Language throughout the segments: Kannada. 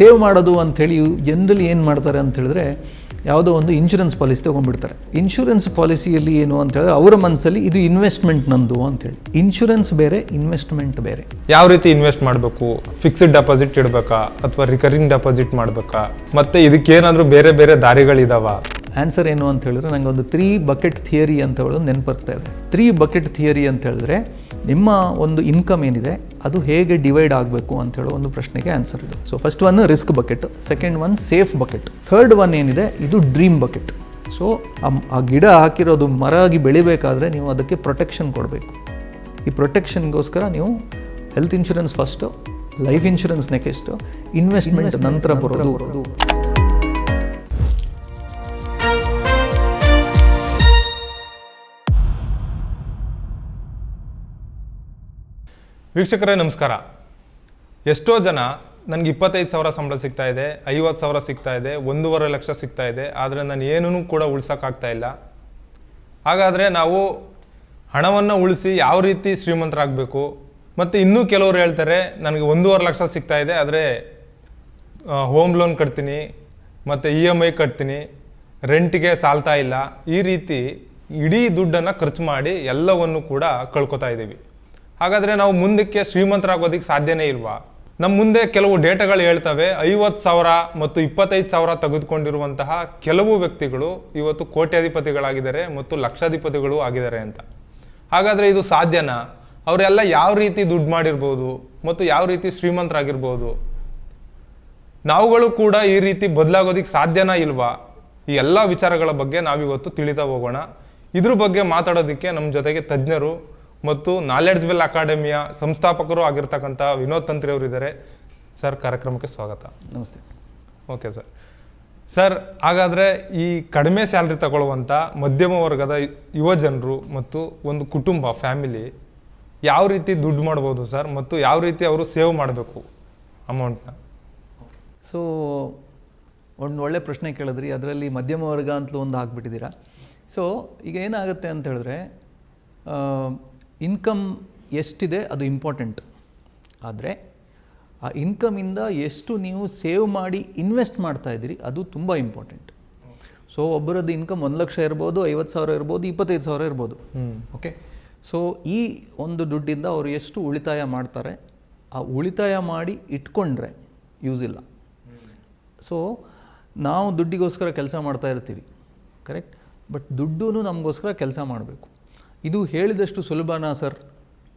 ಸೇವ್ ಮಾಡೋದು ಅಂಥೇಳಿ ಜನರಲಿ ಏನು ಮಾಡ್ತಾರೆ ಅಂತ ಹೇಳಿದ್ರೆ ಯಾವುದೋ ಒಂದು ಇನ್ಶೂರೆನ್ಸ್ ಪಾಲಿಸಿ ತೊಗೊಂಡ್ಬಿಡ್ತಾರೆ. ಇನ್ಶೂರೆನ್ಸ್ ಪಾಲಿಸಿಯಲ್ಲಿ ಏನು ಅಂತ ಹೇಳಿದ್ರೆ ಅವರ ಮನಸ್ಸಲ್ಲಿ ಇದು ಇನ್ವೆಸ್ಟ್ಮೆಂಟ್ ನಂದು ಅಂತೇಳಿ ಇನ್ಶೂರೆನ್ಸ್ ಬೇರೆ ಇನ್ವೆಸ್ಟ್ಮೆಂಟ್ ಬೇರೆ. ಯಾವ ರೀತಿ ಇನ್ವೆಸ್ಟ್ ಮಾಡಬೇಕು? ಫಿಕ್ಸ್ಡ್ ಡೆಪಾಸಿಟ್ ಇಡಬೇಕಾ? ಅಥವಾ ರಿಕರಿಂಗ್ ಡೆಪಾಸಿಟ್ ಮಾಡಬೇಕಾ? ಮತ್ತೆ ಇದಕ್ಕೇನಾದರೂ ಬೇರೆ ಬೇರೆ ದಾರಿಗಳಿದಾವ? ಆನ್ಸರ್ ಏನು ಅಂತ ಹೇಳಿದ್ರೆ ನನಗೆ ಒಂದು ತ್ರೀ ಬಕೆಟ್ ಥಿಯರಿ ಅಂತ ಹೇಳೋದು ನೆನಪರ್ತಾ ಇದೆ. ತ್ರೀ ಬಕೆಟ್ ಥಿಯರಿ ಅಂತ ಹೇಳಿದ್ರೆ ನಿಮ್ಮ ಒಂದು ಇನ್ಕಮ್ ಏನಿದೆ ಅದು ಹೇಗೆ ಡಿವೈಡ್ ಆಗಬೇಕು ಅಂತ ಹೇಳೋ ಒಂದು ಪ್ರಶ್ನೆಗೆ ಆನ್ಸರ್ ಇದೆ. So first one risk bucket second one safe bucket third one ಏನಿದೆ ಇದು ಡ್ರೀಮ್ ಬಕೆಟ್ ಸೊ ಆ ಗಿಡ ಹಾಕಿರೋದು ಮರ ಆಗಿ ಬೆಳಿಬೇಕಾದ್ರೆ ನೀವು ಅದಕ್ಕೆ ಪ್ರೊಟೆಕ್ಷನ್ ಕೊಡಬೇಕು. ಈ ಪ್ರೊಟೆಕ್ಷನ್ಗೋಸ್ಕರ ನೀವು health insurance first life insurance next investment ನಂತರ ಬರೋದು. ವೀಕ್ಷಕರೇ, ನಮಸ್ಕಾರ. ಎಷ್ಟೋ ಜನ ನನಗೆ ಇಪ್ಪತ್ತೈದು ಸಾವಿರ ಸಂಬಳ ಸಿಗ್ತಾ ಇದೆ, ಐವತ್ತು ಸಾವಿರ ಸಿಗ್ತಾ ಇದೆ, ಒಂದೂವರೆ ಲಕ್ಷ ಸಿಗ್ತಾ ಇದೆ, ಆದರೆ ನಾನು ಏನೂ ಕೂಡ ಉಳ್ಸೋಕ್ಕಾಗ್ತಾ ಇಲ್ಲ. ಹಾಗಾದರೆ ನಾವು ಹಣವನ್ನು ಉಳಿಸಿ ಯಾವ ರೀತಿ ಶ್ರೀಮಂತರಾಗಬೇಕು? ಮತ್ತು ಇನ್ನೂ ಕೆಲವರು ಹೇಳ್ತಾರೆ, ನನಗೆ ಒಂದೂವರೆ ಲಕ್ಷ ಸಿಗ್ತಾ ಇದೆ, ಆದರೆ ಹೋಮ್ ಲೋನ್ ಕಟ್ತೀನಿ, ಮತ್ತು ಇ ಎಂ ಐ ಕಟ್ತೀನಿ ರೆಂಟ್ಗೆ ಸಾಲ್ತಾ ಇಲ್ಲ. ಈ ರೀತಿ ಇಡೀ ದುಡ್ಡನ್ನು ಖರ್ಚು ಮಾಡಿ ಎಲ್ಲವನ್ನು ಕೂಡ ಕಳ್ಕೊತಾ ಇದ್ದೀವಿ ಹಾಗಾದರೆ ನಾವು ಮುಂದಕ್ಕೆ ಶ್ರೀಮಂತರಾಗೋದಕ್ಕೆ ಸಾಧ್ಯನೇ ಇಲ್ವಾ? ನಮ್ಮ ಮುಂದೆ ಕೆಲವು ಡೇಟಾಗಳು ಹೇಳ್ತವೆ, ಐವತ್ತು ಸಾವಿರ ಮತ್ತು ಇಪ್ಪತ್ತೈದು ಸಾವಿರ ತೆಗೆದುಕೊಂಡಿರುವಂತಹ ಕೆಲವು ವ್ಯಕ್ತಿಗಳು ಇವತ್ತು ಕೋಟ್ಯಾಧಿಪತಿಗಳಾಗಿದ್ದಾರೆ ಮತ್ತು ಲಕ್ಷಾಧಿಪತಿಗಳು ಆಗಿದ್ದಾರೆ ಅಂತ. ಹಾಗಾದರೆ ಇದು ಸಾಧ್ಯನಾ? ಅವರೆಲ್ಲ ಯಾವ ರೀತಿ ದುಡ್ಡು ಮಾಡಿರ್ಬೋದು ಮತ್ತು ಯಾವ ರೀತಿ ಶ್ರೀಮಂತರಾಗಿರ್ಬೋದು? ನಾವುಗಳು ಕೂಡ ಈ ರೀತಿ ಬದಲಾಗೋದಕ್ಕೆ ಸಾಧ್ಯನಾ ಇಲ್ವಾ? ಈ ಎಲ್ಲ ವಿಚಾರಗಳ ಬಗ್ಗೆ ನಾವಿವತ್ತು ತಿಳಿತಾ ಹೋಗೋಣ. ಇದ್ರ ಬಗ್ಗೆ ಮಾತಾಡೋದಕ್ಕೆ ನಮ್ಮ ಜೊತೆಗೆ ತಜ್ಞರು ಮತ್ತು ನಾಲೆಡ್ಜ್ ಬೆಲ್ ಅಕಾಡೆಮಿಯ ಸಂಸ್ಥಾಪಕರು ಆಗಿರ್ತಕ್ಕಂಥ ವಿನೋದ್ ತಂತ್ರಿ ಅವರು ಇದ್ದಾರೆ. ಸರ್ ಕಾರ್ಯಕ್ರಮಕ್ಕೆ ಸ್ವಾಗತ. ನಮಸ್ತೆ. Okay sir. ಸರ್ ಹಾಗಾದರೆ ಈ ಕಡಿಮೆ ಸ್ಯಾಲ್ರಿ ತಗೊಳ್ಳುವಂಥ ಮಧ್ಯಮ ವರ್ಗದ ಯುವ ಜನರು ಮತ್ತು ಒಂದು ಕುಟುಂಬ ಫ್ಯಾಮಿಲಿ ಯಾವ ರೀತಿ ದುಡ್ಡು ಮಾಡ್ಬೋದು ಸರ್ ಮತ್ತು ಯಾವ ರೀತಿ ಅವರು ಸೇವ್ ಮಾಡಬೇಕು ಅಮೌಂಟ್ನ? ಸೊ ಒಂದು ಒಳ್ಳೆ ಪ್ರಶ್ನೆ ಕೇಳಿದ್ರಿ. ಅದರಲ್ಲಿ ಮಧ್ಯಮ ವರ್ಗ ಅಂತಲೂ ಒಂದು ಹಾಕ್ಬಿಟ್ಟಿದ್ದೀರಾ ಸೊ ಈಗ ಏನಾಗುತ್ತೆ ಅಂತ ಹೇಳಿದ್ರೆ ಇನ್ಕಮ್ ಎಷ್ಟಿದೆ ಅದು ಇಂಪಾರ್ಟೆಂಟ್. ಆದರೆ ಆ ಇನ್ಕಮಿಂದ ಎಷ್ಟು ನೀವು ಸೇವ್ ಮಾಡಿ ಇನ್ವೆಸ್ಟ್ ಮಾಡ್ತಾ ಇದ್ದೀರಿ ಅದು ತುಂಬ ಇಂಪಾರ್ಟೆಂಟ್. ಸೊ ಒಬ್ಬರದ್ದು ಇನ್ಕಮ್ ಒಂದು ಲಕ್ಷ ಇರ್ಬೋದು ಐವತ್ತು ಸಾವಿರ ಇರ್ಬೋದು ಇಪ್ಪತ್ತೈದು ಸಾವಿರ ಇರ್ಬೋದು. ಓಕೆ? ಸೊ ಈ ಒಂದು ದುಡ್ಡಿಂದ ಅವರು ಎಷ್ಟು ಉಳಿತಾಯ ಮಾಡ್ತಾರೆ ಆ ಉಳಿತಾಯ ಮಾಡಿ ಇಟ್ಕೊಂಡ್ರೆ ಯೂಸ್ ಇಲ್ಲ. ಸೊ ನಾವು ದುಡ್ಡಿಗೋಸ್ಕರ ಕೆಲಸ ಮಾಡ್ತಾ ಇರ್ತೀವಿ ಕರೆಕ್ಟ್? ಬಟ್ ದುಡ್ಡು ನಮಗೋಸ್ಕರ ಕೆಲಸ ಮಾಡಬೇಕು. ಇದು ಹೇಳಿದಷ್ಟು ಸುಲಭನಾ ಸರ್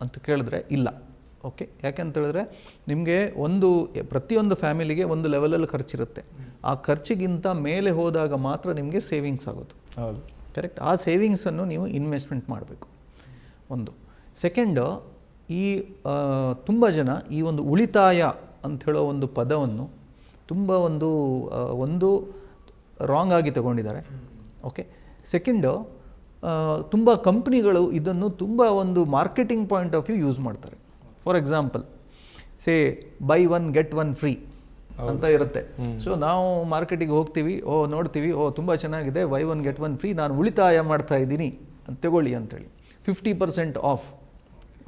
ಅಂತ ಕೇಳಿದ್ರೆ ಇಲ್ಲ. ಓಕೆ? ಯಾಕೆಂತ ಹೇಳಿದ್ರೆ ನಿಮಗೆ ಒಂದು ಪ್ರತಿಯೊಂದು ಫ್ಯಾಮಿಲಿಗೆ ಒಂದು ಲೆವೆಲಲ್ಲಿ ಖರ್ಚಿರುತ್ತೆ. ಆ ಖರ್ಚಿಗಿಂತ ಮೇಲೆ ಹೋದಾಗ ಮಾತ್ರ ನಿಮಗೆ ಸೇವಿಂಗ್ಸ್ ಆಗೋದು. ಹೌದು. ಕರೆಕ್ಟ್. ಆ ಸೇವಿಂಗ್ಸನ್ನು ನೀವು ಇನ್ವೆಸ್ಟ್ಮೆಂಟ್ ಮಾಡಬೇಕು. ಒಂದು. ಸೆಕೆಂಡು ಈ ತುಂಬ ಜನ ಈ ಒಂದು ಉಳಿತಾಯ ಅಂತ ಹೇಳೋ ಒಂದು ಪದವನ್ನು ತುಂಬ ಒಂದು ಒಂದು ರಾಂಗ್ ಆಗಿ ತಗೊಂಡಿದ್ದಾರೆ. ಓಕೆ? ಸೆಕೆಂಡು ತುಂಬ ಕಂಪ್ನಿಗಳು ಇದನ್ನು ತುಂಬ ಒಂದು marketing point of view use ಮಾಡ್ತಾರೆ. For example say buy one get one free ಅಂತ ಇರುತ್ತೆ. ಸೊ ನಾವು ಮಾರ್ಕೆಟಿಗೆ ಹೋಗ್ತೀವಿ ಓ ನೋಡ್ತೀವಿ ಓ ತುಂಬ ಚೆನ್ನಾಗಿದೆ buy one get one free ನಾನು ಉಳಿತಾಯ ಮಾಡ್ತಾ ಇದ್ದೀನಿ ಅಂತ ತಗೊಳ್ಳಿ ಅಂತೇಳಿ. Fifty percent off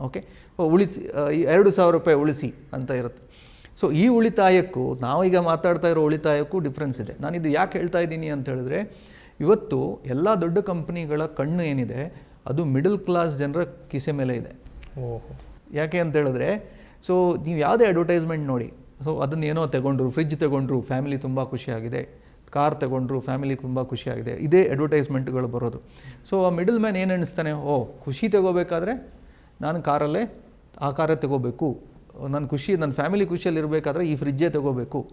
okay? ಓ ಉಳಿಸಿ ಎರಡು ಸಾವಿರ ರೂಪಾಯಿ ಉಳಿಸಿ ಅಂತ ಇರುತ್ತೆ. ಸೊ ಈ ಉಳಿತಾಯಕ್ಕೂ ನಾವೀಗ ಮಾತಾಡ್ತಾ ಇರೋ ಉಳಿತಾಯಕ್ಕೂ ಡಿಫ್ರೆನ್ಸ್ ಇದೆ. ನಾನು ಇದು ಯಾಕೆ ಹೇಳ್ತಾ ಇದ್ದೀನಿ ಅಂತ ಹೇಳಿದ್ರೆ ಇವತ್ತು ಎಲ್ಲ ದೊಡ್ಡ ಕಂಪ್ನಿಗಳ ಕಣ್ಣು ಏನಿದೆ ಅದು ಮಿಡಲ್ ಕ್ಲಾಸ್ ಜನರ ಕಿಸೆ ಮೇಲೆ ಇದೆ. ಓಹೋ. ಯಾಕೆ ಅಂತ ಹೇಳಿದ್ರೆ ಸೊ ನೀವು ಯಾವುದೇ ಅಡ್ವರ್ಟೈಸ್ಮೆಂಟ್ ನೋಡಿ ಸೊ ಅದನ್ನೇನೋ ತಗೊಂಡ್ರು ಫ್ರಿಜ್ ತಗೊಂಡ್ರು ಫ್ಯಾಮಿಲಿ ತುಂಬ ಖುಷಿಯಾಗಿದೆ ಕಾರ್ ತಗೊಂಡ್ರು ಫ್ಯಾಮಿಲಿ ತುಂಬ ಖುಷಿಯಾಗಿದೆ ಇದೇ ಅಡ್ವರ್ಟೈಸ್ಮೆಂಟ್ಗಳು ಬರೋದು. ಸೊ ಆ ಮಿಡಲ್ ಮ್ಯಾನ್ ಏನು ಅನಿಸ್ತಾನೆ ಓ ಖುಷಿ ತಗೋಬೇಕಾದ್ರೆ ನಾನು ಕಾರಲ್ಲೇ ಆ ಕಾರೇ ತಗೋಬೇಕು. ನನ್ನ ಖುಷಿ ನನ್ನ ಫ್ಯಾಮಿಲಿ ಖುಷಿಯಲ್ಲಿ ಇರಬೇಕಾದ್ರೆ ಈ ಫ್ರಿಜ್ಜೇ ತಗೋಬೇಕು.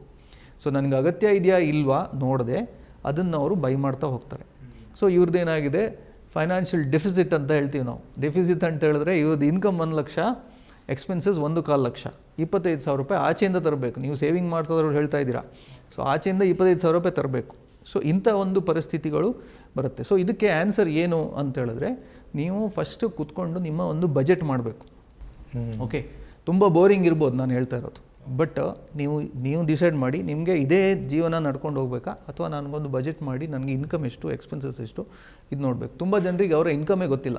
ಸೊ ನನಗೆ ಅಗತ್ಯ ಇದೆಯಾ ಇಲ್ವಾ ನೋಡದೆ ಅದನ್ನು ಅವರು ಬೈ ಮಾಡ್ತಾ ಹೋಗ್ತಾರೆ. ಸೊ ಇವ್ರದ್ದೇನಾಗಿದೆ ಫೈನಾನ್ಷಿಯಲ್ ಡೆಫಿಸಿಟ್ ಅಂತ ಹೇಳ್ತೀವಿ ನಾವು. ಡೆಫಿಸಿಟ್ ಅಂತ ಹೇಳಿದ್ರೆ ಇವ್ರದ್ದು ಇನ್ಕಮ್ ಒಂದು ಲಕ್ಷ ಎಕ್ಸ್ಪೆನ್ಸಸ್ ಒಂದು ಕಾಲು ಲಕ್ಷ. ಇಪ್ಪತ್ತೈದು ಸಾವಿರ ರೂಪಾಯಿ ಆಚೆಯಿಂದ ತರಬೇಕು. ನೀವು ಸೇವಿಂಗ್ ಮಾಡ್ತಾದ್ರು ಹೇಳ್ತಾ ಇದ್ದೀರಾ? ಸೊ ಆಚೆಯಿಂದ ಇಪ್ಪತ್ತೈದು ಸಾವಿರ ರೂಪಾಯಿ ತರಬೇಕು. ಸೊ ಇಂಥ ಒಂದು ಪರಿಸ್ಥಿತಿಗಳು ಬರುತ್ತೆ. ಸೊ ಇದಕ್ಕೆ ಆನ್ಸರ್ ಏನು ಅಂತ ಹೇಳಿದ್ರೆ ನೀವು ಫಸ್ಟು ಕೂತ್ಕೊಂಡು ನಿಮ್ಮ ಒಂದು ಬಜೆಟ್ ಮಾಡಬೇಕು. ಓಕೆ ತುಂಬ ಬೋರಿಂಗ್ ಇರ್ಬೋದು ನಾನು ಹೇಳ್ತಾ ಇರೋದು. ಬಟ್ ನೀವು ನೀವು ಡಿಸೈಡ್ ಮಾಡಿ ನಿಮಗೆ ಇದೇ ಜೀವನ ನಡ್ಕೊಂಡು ಹೋಗ್ಬೇಕಾ? ಅಥವಾ ನನಗೊಂದು ಬಜೆಟ್ ಮಾಡಿ ನನಗೆ ಇನ್ಕಮ್ ಎಷ್ಟು ಎಕ್ಸ್ಪೆನ್ಸಸ್ ಎಷ್ಟು ಇದು ನೋಡಬೇಕು. ತುಂಬ ಜನರಿಗೆ ಅವರ ಇನ್ಕಮೇ ಗೊತ್ತಿಲ್ಲ.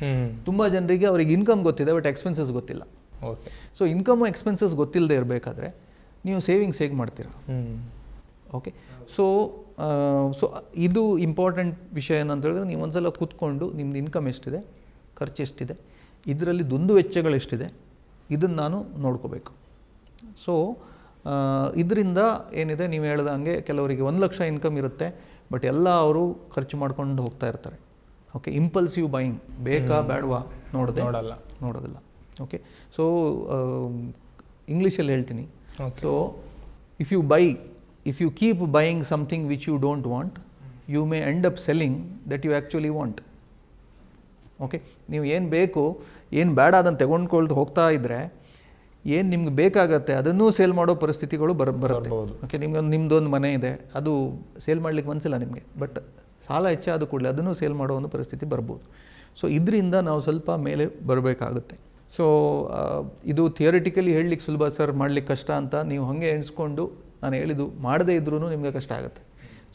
ಹ್ಞೂ ತುಂಬ ಜನರಿಗೆ ಅವ್ರಿಗೆ ಇನ್ಕಮ್ ಗೊತ್ತಿದೆ ಬಟ್ ಎಕ್ಸ್ಪೆನ್ಸಸ್ ಗೊತ್ತಿಲ್ಲ. ಓಕೆ ಸೊ ಇನ್ಕಮ್ ಎಕ್ಸ್ಪೆನ್ಸಸ್ ಗೊತ್ತಿಲ್ಲದೆ ಇರಬೇಕಾದ್ರೆ ನೀವು ಸೇವಿಂಗ್ಸ್ ಹೇಗೆ ಮಾಡ್ತೀರಾ? ಹ್ಞೂ ಓಕೆ ಸೊ ಸೊ ಇದು ಇಂಪಾರ್ಟೆಂಟ್ ವಿಷಯ ಏನಂತ ಹೇಳಿದ್ರೆ ನೀವು ಒಂದ್ಸಲ ಕೂತ್ಕೊಂಡು ನಿಮ್ದು ಇನ್ಕಮ್ ಎಷ್ಟಿದೆ ಖರ್ಚು ಎಷ್ಟಿದೆ ಇದರಲ್ಲಿ ದುಂದು ವೆಚ್ಚಗಳು ಎಷ್ಟಿದೆ ಇದನ್ನು ನಾನು ನೋಡ್ಕೋಬೇಕು. ಸೊ ಇದರಿಂದ ಏನಿದೆ ನೀವು ಹೇಳ್ದಂಗೆ ಕೆಲವರಿಗೆ ಒಂದು ಲಕ್ಷ ಇನ್ಕಮ್ ಇರುತ್ತೆ ಬಟ್ ಎಲ್ಲ ಅವರು ಖರ್ಚು ಮಾಡ್ಕೊಂಡು ಹೋಗ್ತಾ ಇರ್ತಾರೆ. ಓಕೆ ಇಂಪಲ್ಸಿವ್ ಬೈಯಿಂಗ್ ಬೇಕಾ ಬೇಡವಾ? ನೋಡದೆ? ನೋಡಲ್ಲ. ನೋಡೋದಿಲ್ಲ. ಓಕೆ ಸೊ ಇಂಗ್ಲೀಷಲ್ಲಿ ಹೇಳ್ತೀನಿ. So if you buy if you keep buying something which you don't want you may end up selling that you actually want okay ನೀವು ಏನು ಬೇಕು ಏನು ಬೇಡ ಅದನ್ನು ತೆಗೊಂಡ್ಕೊಳ್ದು ಹೋಗ್ತಾ ಇದ್ದರೆ ಏನು ನಿಮ್ಗೆ ಬೇಕಾಗತ್ತೆ ಅದನ್ನೂ ಸೇಲ್ ಮಾಡೋ ಪರಿಸ್ಥಿತಿಗಳು ಬರ ಬರುತ್ತೆ. ಓಕೆ ನಿಮಗೆ ಒಂದು ನಿಮ್ಮದೊಂದು ಮನೆ ಇದೆ ಅದು ಸೇಲ್ ಮಾಡ್ಲಿಕ್ಕೆ ಮನಸ್ಸಿಲ್ಲ ನಿಮಗೆ ಬಟ್ ಸಾಲ ಹೆಚ್ಚಾದ ಕೂಡಲೇ ಅದನ್ನು ಸೇಲ್ ಮಾಡೋ ಒಂದು ಪರಿಸ್ಥಿತಿ ಬರ್ಬೋದು. ಸೊ ಇದರಿಂದ ನಾವು ಸ್ವಲ್ಪ ಮೇಲೆ ಬರಬೇಕಾಗುತ್ತೆ. ಸೊ ಇದು ಥಿಯರಿಟಿಕಲಿ ಹೇಳಲಿಕ್ಕೆ ಸುಲಭ ಸರ್ ಮಾಡ್ಲಿಕ್ಕೆ ಕಷ್ಟ ಅಂತ ನೀವು ಹಾಗೆ ಎಣಿಸ್ಕೊಂಡು ನಾನು ಹೇಳಿದ್ದು ಮಾಡದೇ ಇದ್ರೂ ನಿಮಗೆ ಕಷ್ಟ ಆಗುತ್ತೆ.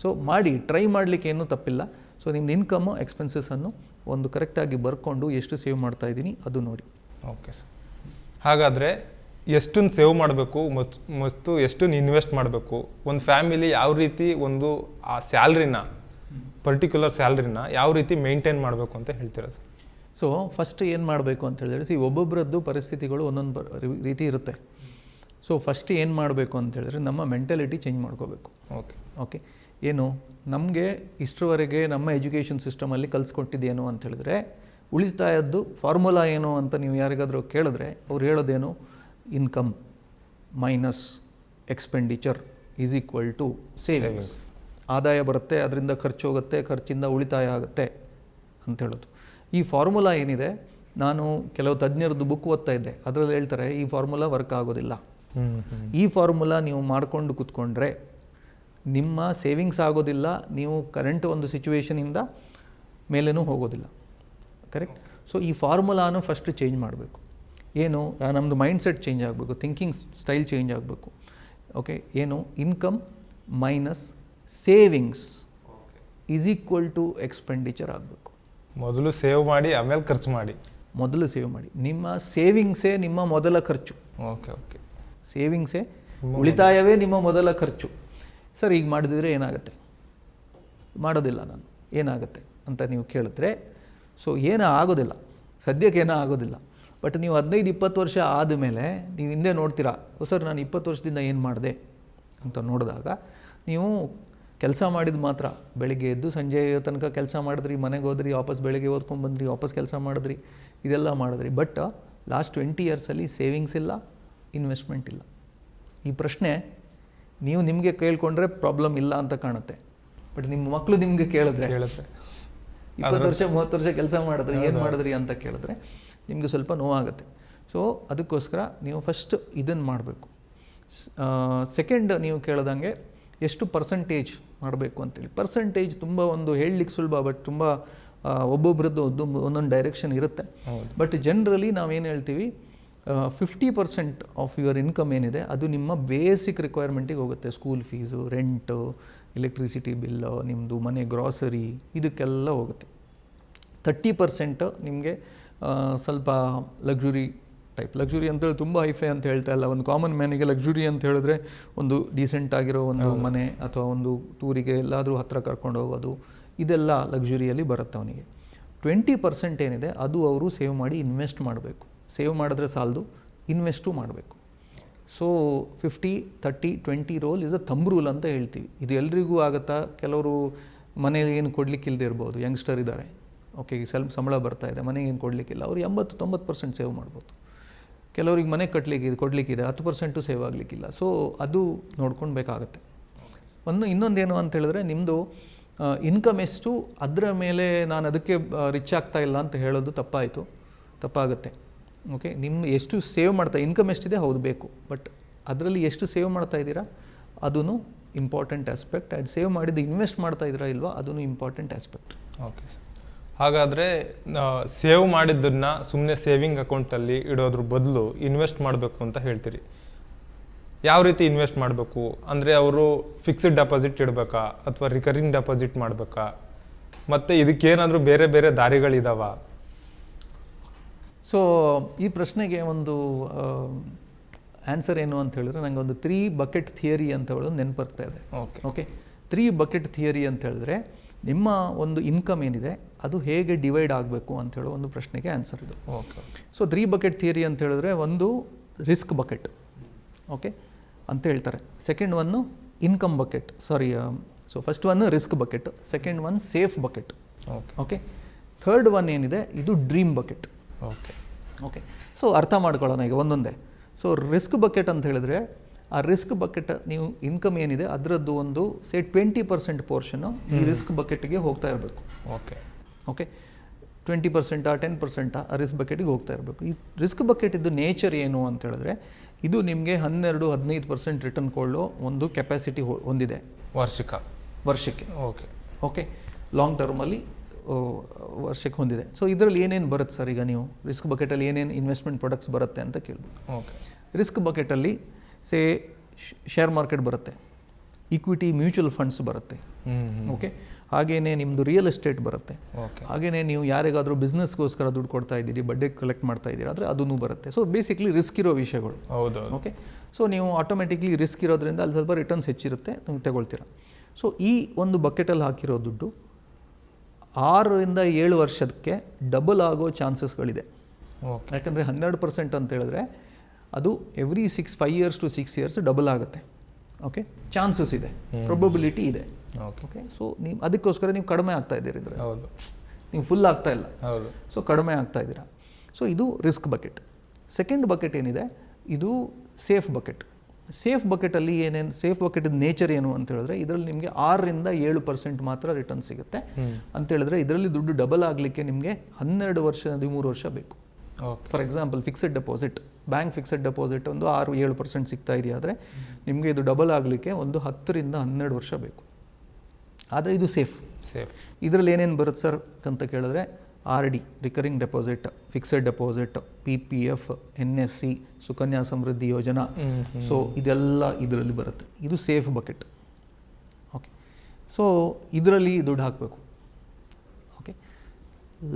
ಸೊ ಮಾಡಿ ಟ್ರೈ ಮಾಡಲಿಕ್ಕೆ ಏನೂ ತಪ್ಪಿಲ್ಲ. ಸೊ ನಿಮ್ಮ ಇನ್ಕಮ್ ಎಕ್ಸ್ಪೆನ್ಸಸ್ಸನ್ನು ಒಂದು ಕರೆಕ್ಟಾಗಿ ಬರ್ಕೊಂಡು ಎಷ್ಟು ಸೇವ್ ಮಾಡ್ತಾ ಇದ್ದೀನಿ ಅದು ನೋಡಿ. ಓಕೆ ಸರ್ ಹಾಗಾದರೆ ಎಷ್ಟನ್ನು ಸೇವ್ ಮಾಡಬೇಕು ಮತ್ತು ಎಷ್ಟನ್ನು ಇನ್ವೆಸ್ಟ್ ಮಾಡಬೇಕು ಒಂದು ಫ್ಯಾಮಿಲಿ ಯಾವ ರೀತಿ ಒಂದು ಆ ಸ್ಯಾಲ್ರಿನ ಪರ್ಟಿಕ್ಯುಲರ್ ಸ್ಯಾಲ್ರಿನ ಯಾವ ರೀತಿ ಮೇಂಟೈನ್ ಮಾಡಬೇಕು ಅಂತ ಹೇಳ್ತೀರಾ ಸರ್? ಸೊ ಫಸ್ಟ್ ಏನು ಮಾಡಬೇಕು ಅಂತ ಹೇಳಿದ್ರೆ ಸಿ ಒಬ್ಬೊಬ್ಬರದ್ದು ಪರಿಸ್ಥಿತಿಗಳು ಒಂದೊಂದು ರೀತಿ ಇರುತ್ತೆ. ಸೊ ಫಸ್ಟ್ ಏನು ಮಾಡಬೇಕು ಅಂತ ಹೇಳಿದ್ರೆ ನಮ್ಮ ಮೆಂಟಾಲಿಟಿ ಚೇಂಜ್ ಮಾಡ್ಕೋಬೇಕು. ಓಕೆ. ಓಕೆ. ಏನು ನಮಗೆ ಇಷ್ಟರವರೆಗೆ ನಮ್ಮ ಎಜುಕೇಷನ್ ಸಿಸ್ಟಮಲ್ಲಿ ಕಲಿಸ್ಕೊಟ್ಟಿದ್ದೇನು ಅಂತ ಹೇಳಿದ್ರೆ ಉಳಿತಾಯದ್ದು ಫಾರ್ಮುಲಾ ಏನು ಅಂತ ನೀವು ಯಾರಿಗಾದರೂ ಕೇಳಿದ್ರೆ ಅವ್ರು ಹೇಳೋದೇನು income minus expenditure is equal to savings. ಆದಾಯ ಬರುತ್ತೆ ಅದರಿಂದ ಖರ್ಚು ಹೋಗುತ್ತೆ ಖರ್ಚಿಂದ ಉಳಿತಾಯ ಆಗುತ್ತೆ ಅಂತ ಹೇಳೋದು. ಈ ಫಾರ್ಮುಲಾ ಏನಿದೆ ನಾನು ಕೆಲವು ತಜ್ಞರದ್ದು ಬುಕ್ ಓದ್ತಾ ಇದ್ದೆ ಅದರಲ್ಲಿ ಹೇಳ್ತಾರೆ ಈ ಫಾರ್ಮುಲಾ ವರ್ಕ್ ಆಗೋದಿಲ್ಲ. ಈ ಫಾರ್ಮುಲಾ ನೀವು ಮಾಡಿಕೊಂಡು ಕೂತ್ಕೊಂಡ್ರೆ ನಿಮ್ಮ ಸೇವಿಂಗ್ಸ್ ಆಗೋದಿಲ್ಲ ನೀವು ಕರೆಂಟ್ ಒಂದು ಸಿಚುವೇಶನಿಂದ ಮೇಲೇನೂ ಹೋಗೋದಿಲ್ಲ. ಕರೆಕ್ಟ್ ಸೊ ಈ ಫಾರ್ಮುಲಾನು ಫಸ್ಟ್ ಚೇಂಜ್ ಮಾಡಬೇಕು. ಏನು ನಮ್ಮದು ಮೈಂಡ್ ಸೆಟ್ ಚೇಂಜ್ ಆಗಬೇಕು ಥಿಂಕಿಂಗ್ ಸ್ಟೈಲ್ ಚೇಂಜ್ ಆಗಬೇಕು. ಓಕೆ ಏನು income minus savings is equal to expenditure ಆಗಬೇಕು. ಮೊದಲು ಸೇವ್ ಮಾಡಿ ಆಮೇಲೆ ಖರ್ಚು ಮಾಡಿ. ಮೊದಲು ಸೇವ್ ಮಾಡಿ. ನಿಮ್ಮ ಸೇವಿಂಗ್ಸೇ ನಿಮ್ಮ ಮೊದಲ ಖರ್ಚು. ಓಕೆ ಓಕೆ ಸೇವಿಂಗ್ಸೇ ಉಳಿತಾಯವೇ ನಿಮ್ಮ ಮೊದಲ ಖರ್ಚು. ಸರ್ ಈಗ ಮಾಡಿದ್ರೆ ಏನಾಗುತ್ತೆ? ಮಾಡೋದಿಲ್ಲ ನಾನು. ಏನಾಗುತ್ತೆ ಅಂತ ನೀವು ಕೇಳಿದ್ರೆ ಸೊ ಏನೂ ಆಗೋದಿಲ್ಲ. ಸದ್ಯಕ್ಕೆ ಏನೂ ಆಗೋದಿಲ್ಲ. ಬಟ್ ನೀವು ಹದಿನೈದು ಇಪ್ಪತ್ತು ವರ್ಷ ಆದಮೇಲೆ ನೀವು ಹಿಂದೆ ನೋಡ್ತೀರಾ "ಓ ಸರ್ ನಾನು ಇಪ್ಪತ್ತು ವರ್ಷದಿಂದ ಏನು ಮಾಡಿದೆ? ಅಂತ ನೋಡಿದಾಗ ನೀವು ಕೆಲಸ ಮಾಡಿದ ಮಾತ್ರ. ಬೆಳಿಗ್ಗೆ ಎದ್ದು ಸಂಜೆ ತನಕ ಕೆಲಸ ಮಾಡಿದ್ರಿ ಮನೆಗೆ ಹೋದ್ರಿ ವಾಪಸ್ ಬೆಳಿಗ್ಗೆ ಓದ್ಕೊಂಡು ಬಂದ್ರಿ ವಾಪಸ್ ಕೆಲಸ ಮಾಡಿದ್ರಿ ಇದೆಲ್ಲ ಮಾಡಿದ್ರಿ. ಬಟ್ ಲಾಸ್ಟ್ ಟ್ವೆಂಟಿ ಇಯರ್ಸಲ್ಲಿ ಸೇವಿಂಗ್ಸ್ ಇಲ್ಲ ಇನ್ವೆಸ್ಟ್ಮೆಂಟ್ ಇಲ್ಲ. ಈ ಪ್ರಶ್ನೆ ನೀವು ನಿಮಗೆ ಕೇಳ್ಕೊಂಡ್ರೆ ಪ್ರಾಬ್ಲಮ್ ಇಲ್ಲ ಅಂತ ಕಾಣುತ್ತೆ. ಬಟ್ ನಿಮ್ಮ ಮಕ್ಕಳು ನಿಮಗೆ ಕೇಳಿದ್ರೆ ಇಪ್ಪತ್ತು ವರ್ಷ ಮೂವತ್ತು ವರ್ಷ ಕೆಲಸ ಮಾಡಿದ್ರಿ ಏನು ಮಾಡಿದ್ರಿ ಅಂತ ಕೇಳಿದ್ರೆ ನಿಮಗೆ ಸ್ವಲ್ಪ ನೋವಾಗುತ್ತೆ. ಸೊ ಅದಕ್ಕೋಸ್ಕರ ನೀವು ಫಸ್ಟ್ ಇದನ್ನು ಮಾಡಬೇಕು. ಸೆಕೆಂಡ್ ನೀವು ಕೇಳ್ದಂಗೆ ಎಷ್ಟು ಪರ್ಸಂಟೇಜ್ ಮಾಡಬೇಕು ಅಂತೇಳಿ. ಪರ್ಸಂಟೇಜ್ ತುಂಬ ಒಂದು ಹೇಳಲಿಕ್ಕೆ ಸುಲಭ ಬಟ್ ತುಂಬ ಒಬ್ಬೊಬ್ಬರದ್ದು ಒಬ್ಬೊಬ್ರದ್ದು ಒಂದು ಒಂದೊಂದು ಡೈರೆಕ್ಷನ್ ಇರುತ್ತೆ. ಬಟ್ ಜನರಲಿ ನಾವೇನು ಹೇಳ್ತೀವಿ fifty percent of your income ಏನಿದೆ ಅದು ನಿಮ್ಮ ಬೇಸಿಕ್ ರಿಕ್ವೈರ್ಮೆಂಟಿಗೆ ಹೋಗುತ್ತೆ. School fees rent electricity bill ನಿಮ್ಮದು ಮನೆ ಗ್ರಾಸರಿ ಇದಕ್ಕೆಲ್ಲ ಹೋಗುತ್ತೆ. ತರ್ಟಿ ಪರ್ಸೆಂಟ್ ನಿಮಗೆ ಸ್ವಲ್ಪ ಲಕ್ಸುರಿ ಟೈಪ್ ಲಕ್ಸುರಿ ಅಂತೇಳಿ ತುಂಬ ಹೈಫೈ ಅಂತ ಹೇಳ್ತಾ ಇಲ್ಲ. ಒಂದು ಕಾಮನ್ ಮ್ಯಾನಿಗೆ ಲಕ್ಸುರಿ ಅಂತ ಹೇಳಿದ್ರೆ ಒಂದು ಡೀಸೆಂಟ್ ಆಗಿರೋ ಒಂದು ಮನೆ ಅಥವಾ ಒಂದು ಟೂರಿಗೆ ಎಲ್ಲಾದರೂ ಹತ್ರ ಕರ್ಕೊಂಡು ಹೋಗೋದು ಇದೆಲ್ಲ ಲಕ್ಸುರಿಯಲ್ಲಿ ಬರುತ್ತೆ ಅವನಿಗೆ. ಟ್ವೆಂಟಿ ಪರ್ಸೆಂಟ್ ಏನಿದೆ ಅದು ಅವರು ಸೇವ್ ಮಾಡಿ ಇನ್ವೆಸ್ಟ್ ಮಾಡಬೇಕು. ಸೇವ್ ಮಾಡಿದ್ರೆ ಸಾಲದು ಇನ್ವೆಸ್ಟು ಮಾಡಬೇಕು. So fifty thirty twenty rule is a thumb rule ಅಂತ ಹೇಳ್ತೀವಿ. ಇದು ಎಲ್ರಿಗೂ ಆಗುತ್ತಾ? ಕೆಲವರು ಮನೇಲಿ ಏನು ಕೊಡ್ಲಿಕ್ಕೆ ಇಲ್ಲದೆ ಇರ್ಬೋದು ಯಂಗ್ಸ್ಟರ್ ಇದ್ದಾರೆ. ಓಕೆ ಈಗ ಸ್ವಲ್ಪ ಸಂಬಳ ಬರ್ತಾ ಇದೆ, ಮನೆಗೆ ಏನು ಕೊಡಲಿಕ್ಕಿಲ್ಲ, ಅವ್ರು ಎಂಬತ್ತು, ತೊಂಬತ್ತು ಪರ್ಸೆಂಟ್ ಸೇವ್ ಮಾಡ್ಬೋದು. ಕೆಲವ್ರಿಗೆ ಮನೆ ಕಟ್ಟಲಿಕ್ಕೆ ಕೊಡಲಿಕ್ಕಿದೆ, ಹತ್ತು ಪರ್ಸೆಂಟು ಸೇವ್ ಆಗಲಿಕ್ಕಿಲ್ಲ. ಸೊ ಅದು ನೋಡ್ಕೊಳ್ಬೇಕಾಗತ್ತೆ. ಒಂದು, ಇನ್ನೊಂದೇನು ಅಂತ ಹೇಳಿದ್ರೆ ನಿಮ್ಮದು ಇನ್ಕಮ್ ಎಷ್ಟು, ಅದರ ಮೇಲೆ ನಾನು ಅದಕ್ಕೆ ರಿಚ್ ಆಗ್ತಾ ಇಲ್ಲ ಅಂತ ಹೇಳೋದು ತಪ್ಪಾಯಿತು, ತಪ್ಪಾಗುತ್ತೆ. ಓಕೆ ನಿಮ್ಮ ಎಷ್ಟು ಸೇವ್ ಮಾಡ್ತಾ ಇನ್ಕಮ್ ಎಷ್ಟಿದೆ, ಹೌದು ಬೇಕು. ಬಟ್ ಅದರಲ್ಲಿ ಎಷ್ಟು ಸೇವ್ ಮಾಡ್ತಾ ಇದ್ದೀರಾ ಅದೂ ಇಂಪಾರ್ಟೆಂಟ್ ಆಸ್ಪೆಕ್ಟ್ ಆ್ಯಂಡ್ ಸೇವ್ ಮಾಡಿದ್ದು ಇನ್ವೆಸ್ಟ್ ಮಾಡ್ತಾ ಇದ್ದೀರಾ ಇಲ್ವಾ ಅದೂ ಇಂಪಾರ್ಟೆಂಟ್ ಆಸ್ಪೆಕ್ಟ್ ಓಕೆ ಸರ್ ಹಾಗಾದರೆ ಸೇವ್ ಮಾಡಿದ್ದನ್ನು ಸುಮ್ಮನೆ ಸೇವಿಂಗ್ ಅಕೌಂಟಲ್ಲಿ ಇಡೋದ್ರ ಬದಲು ಇನ್ವೆಸ್ಟ್ ಮಾಡಬೇಕು ಅಂತ ಹೇಳ್ತೀರಿ. ಯಾವ ರೀತಿ ಇನ್ವೆಸ್ಟ್ ಮಾಡಬೇಕು? ಅಂದರೆ ಅವರು ಫಿಕ್ಸ್ಡ್ ಡೆಪಾಸಿಟ್ ಇಡಬೇಕಾ? ಅಥವಾ ರಿಕರಿಂಗ್ ಡೆಪಾಸಿಟ್ ಮಾಡಬೇಕಾ? ಮತ್ತು ಇದಕ್ಕೇನಾದರೂ ಬೇರೆ ಬೇರೆ ದಾರಿಗಳಿದಾವ? ಸೊ ಈ ಪ್ರಶ್ನೆಗೆ ಒಂದು ಆನ್ಸರ್ ಏನು ಅಂತ ಹೇಳಿದ್ರೆ ನನಗೆ ಒಂದು ತ್ರೀ ಬಕೆಟ್ ಥಿಯರಿ ಅಂತ ಹೇಳೋದು ನೆನಪರ್ತಾ ಇದೆ. Okay okay three bucket theory ಅಂತ ಹೇಳಿದ್ರೆ ನಿಮ್ಮ ಒಂದು ಇನ್ಕಮ್ ಏನಿದೆ ಅದು ಹೇಗೆ ಡಿವೈಡ್ ಆಗಬೇಕು ಅಂತ ಹೇಳೋ ಒಂದು ಪ್ರಶ್ನೆಗೆ ಆನ್ಸರ್ ಇದು. Okay so three bucket theory ಅಂತ ಹೇಳಿದ್ರೆ ಒಂದು ರಿಸ್ಕ್ ಬಕೆಟ್ ಓಕೆ ಅಂತ ಹೇಳ್ತಾರೆ. Second one income bucket sorry so first one risk bucket second one safe bucket okay okay third one ಏನಿದೆ? ಇದು dream bucket okay okay so ಅರ್ಥ ಮಾಡ್ಕೊಳ್ಳೋಣ ಈಗ ಒಂದೊಂದೇ. ಸೊ ರಿಸ್ಕ್ ಬಕೆಟ್ ಅಂತ ಹೇಳಿದ್ರೆ ಆ ರಿಸ್ಕ್ ಬಕೆಟ್ ನೀವು ಇನ್ಕಮ್ ಏನಿದೆ ಅದರದ್ದು ಒಂದು ಸೇ ಟ್ವೆಂಟಿ ಪರ್ಸೆಂಟ್ ಪೋರ್ಷನ್ನು ಈ ರಿಸ್ಕ್ ಬಕೆಟ್ಗೆ ಹೋಗ್ತಾ ಇರಬೇಕು. ಓಕೆ ಓಕೆ ಟ್ವೆಂಟಿ ಪರ್ಸೆಂಟಾ ಟೆನ್ ಪರ್ಸೆಂಟಾ ರಿಸ್ಕ್ ಬಕೆಟಿಗೆ ಹೋಗ್ತಾ ಇರಬೇಕು. ಈ ರಿಸ್ಕ್ ಬಕೆಟ್ ನೇಚರ್ ಏನು ಅಂತ ಹೇಳಿದ್ರೆ ಇದು ನಿಮಗೆ ಹನ್ನೆರಡು ಹದಿನೈದು ಪರ್ಸೆಂಟ್ ರಿಟರ್ನ್ ಕೊಳ್ಳೋ ಒಂದು ಕೆಪಾಸಿಟಿ ಹೊಂದಿದೆ. ವಾರ್ಷಿಕ. ವರ್ಷಕ್ಕೆ. ಓಕೆ ಓಕೆ ಲಾಂಗ್ ಟರ್ಮಲ್ಲಿ ವರ್ಷಕ್ಕೆ ಹೊಂದಿದೆ. ಸೊ ಇದರಲ್ಲಿ ಏನೇನು ಬರುತ್ತೆ ಸರ್ ಈಗ ನೀವು? ರಿಸ್ಕ್ ಬಕೆಟಲ್ಲಿ ಏನೇನು ಇನ್ವೆಸ್ಟ್ಮೆಂಟ್ ಪ್ರಾಡಕ್ಟ್ಸ್ ಬರುತ್ತೆ ಅಂತ ಕೇಳ್ಬೋದು ಓಕೆ ರಿಸ್ಕ್ ಬಕೆಟಲ್ಲಿ ಸೇ ಶೇರ್ ಮಾರ್ಕೆಟ್ ಬರುತ್ತೆ. ಈಕ್ವಿಟಿ ಮ್ಯೂಚುವಲ್ ಫಂಡ್ಸ್ ಬರುತ್ತೆ. ಹ್ಞೂ ಓಕೆ ಹಾಗೆಯೇ ನಿಮ್ಮದು ರಿಯಲ್ ಎಸ್ಟೇಟ್ ಬರುತ್ತೆ. ಓಕೆ ಹಾಗೆಯೇ ನೀವು ಯಾರಿಗಾದರೂ ಬಿಸ್ನೆಸ್ಗೋಸ್ಕರ ದುಡ್ಡು ಕೊಡ್ತಾ ಇದ್ದೀರಿ ಬಡ್ಡಿ ಕಲೆಕ್ಟ್ ಮಾಡ್ತಾ ಇದ್ದೀರಾ ಆದರೆ ಅದೂ ಬರುತ್ತೆ. ಸೊ ಬೇಸಿಕ್ಲಿ ರಿಸ್ಕ್ ಇರೋ ವಿಷಯಗಳು. ಹೌದು ಓಕೆ ಸೊ ನೀವು ಆಟೋಮೆಟಿಕ್ಲಿ ರಿಸ್ಕ್ ಇರೋದ್ರಿಂದ ಅಲ್ಲಿ ಸ್ವಲ್ಪ ರಿಟರ್ನ್ಸ್ ಹೆಚ್ಚಿರುತ್ತೆ ನೀವು ತಗೊಳ್ತೀರಾ. ಸೊ ಈ ಒಂದು ಬಕೆಟಲ್ಲಿ ಹಾಕಿರೋ ದುಡ್ಡು ಆರರಿಂದ ಏಳು ವರ್ಷಕ್ಕೆ ಡಬಲ್ ಆಗೋ ಚಾನ್ಸಸ್ಗಳಿದೆ ಓಕೆ ಯಾಕಂದರೆ ಹನ್ನೆರಡು ಪರ್ಸೆಂಟ್ ಅಂತ ಹೇಳಿದ್ರೆ ಅದು every six five years to six years double ಆಗುತ್ತೆ. ಓಕೆ ಚಾನ್ಸಸ್ ಇದೆ. ಪ್ರೊಬಬಿಲಿಟಿ ಇದೆ. ಓಕೆ ಓಕೆ ಸೊ ನೀವು ಅದಕ್ಕೋಸ್ಕರ ನೀವು ಕಡಿಮೆ ಆಗ್ತಾ ಇದ್ದೀರಿ ಇದ್ರೆ ಹೌದು. ನೀವು ಫುಲ್ ಆಗ್ತಾ ಇಲ್ಲ. ಹೌದು. ಸೊ ಕಡಿಮೆ ಆಗ್ತಾ ಇದ್ದೀರಾ. ಸೊ ಇದು ರಿಸ್ಕ್ ಬಕೆಟ್ ಸೆಕೆಂಡ್ ಬಕೆಟ್ ಏನಿದೆ? ಇದು ಸೇಫ್ ಬಕೆಟ್ ಸೇಫ್ ಬಕೆಟಲ್ಲಿ ಏನೇನು ಸೇಫ್ ಬಕೆಟ್ ನೇಚರ್ ಏನು ಅಂತ ಹೇಳಿದ್ರೆ ಇದರಲ್ಲಿ ನಿಮಗೆ ಆರರಿಂದ ಏಳು ಪರ್ಸೆಂಟ್ ಮಾತ್ರ ರಿಟರ್ನ್ ಸಿಗುತ್ತೆ. ಅಂತ ಹೇಳಿದ್ರೆ ಇದರಲ್ಲಿ ದುಡ್ಡು ಡಬಲ್ ಆಗಲಿಕ್ಕೆ ನಿಮಗೆ ಹನ್ನೆರಡು ವರ್ಷ ಹದಿಮೂರು ವರ್ಷ ಬೇಕು. For example fixed deposit bank fixed deposit ಒಂದು ಆರು ಏಳು ಪರ್ಸೆಂಟ್ ಸಿಗ್ತಾ ಇದೆಯಾದರೆ ನಿಮಗೆ ಇದು ಡಬಲ್ ಆಗಲಿಕ್ಕೆ ಒಂದು ಹತ್ತರಿಂದ ಹನ್ನೆರಡು ವರ್ಷ ಬೇಕು. ಆದರೆ ಇದು ಸೇಫ್ ಸೇಫ್ ಇದರಲ್ಲಿ ಏನೇನು ಬರುತ್ತೆ ಸರ್ ಅಂತ ಕೇಳಿದ್ರೆ R D recurring deposit fixed deposit P P F N S C Sukanya Samriddhi Yojana. So ಇದೆಲ್ಲ ಇದರಲ್ಲಿ ಬರುತ್ತೆ. ಇದು ಸೇಫ್ ಬಕೆಟ್ ಓಕೆ ಸೊ ಇದರಲ್ಲಿ ದುಡ್ಡು ಹಾಕಬೇಕು. ಓಕೆ